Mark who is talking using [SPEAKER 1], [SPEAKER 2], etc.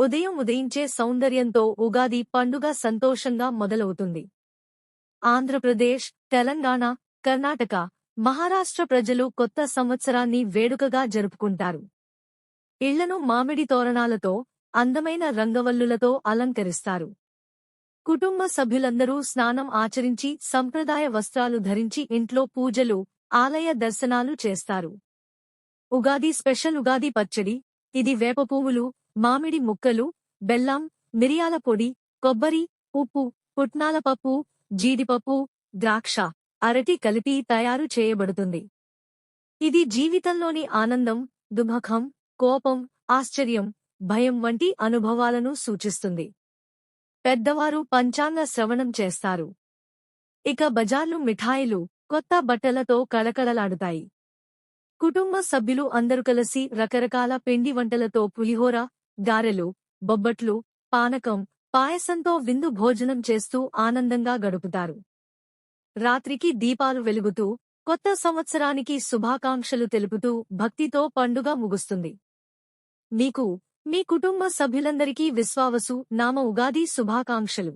[SPEAKER 1] ఉదయం ఉదయించే సౌందర్యంతో ఉగాది పండుగ సంతోషంగా మొదలవుతుంది. ఆంధ్రప్రదేశ్ తెలంగాణ కర్ణాటక మహారాష్ట్ర ప్రజలు కొత్త సంవత్సరాన్ని వేడుకగా జరుపుకుంటారు. ఇళ్ళను మామిడి తోరణాలతో అందమైన రంగవల్లులతో అలంకరిస్తారు. కుటుంబ సభ్యులందరూ స్నానం ఆచరించి సంప్రదాయ వస్త్రాలు ధరించి ఇంట్లో పూజలు ఆలయ దర్శనాలు చేస్తారు. ఉగాది స్పెషల్ ఉగాది పచ్చడి ఇది వేప పువ్వులు మామిడి ముక్కలు బెల్లం మిరియాల పొడి కొబ్బరి ఉప్పు పుట్నాల పప్పు జీడిపప్పు ద్రాక్ష అరటి కలిపి తయారు చేయబడుతుంది. ఇది జీవితంలోని ఆనందం దుమఖం కోపం ఆశ్చర్యం భయం వంటి అనుభవాలను సూచిస్తుంది. పెద్దవారు పంచాంగ శ్రవణం చేస్తారు. ఇక బజార్లు మిఠాయిలు కొత్త బట్టలతో కళకళలాడుతాయి. కుటుంబ సభ్యులు అందరూ కలిసి రకరకాల పిండి వంటలతో పులిహోర గారెలు బొబ్బట్లు పానకం పాయసంతో విందు భోజనం చేస్తూ ఆనందంగా గడుపుతారు. రాత్రికి దీపాలు వెలుగుతూ కొత్త సంవత్సరానికి శుభాకాంక్షలు తెలుపుతూ భక్తితో పండుగ ముగుస్తుంది. మీకు మీ కుటుంబ సభ్యులందరికీ విశ్వావసు నామ ఉగాది శుభాకాంక్షలు.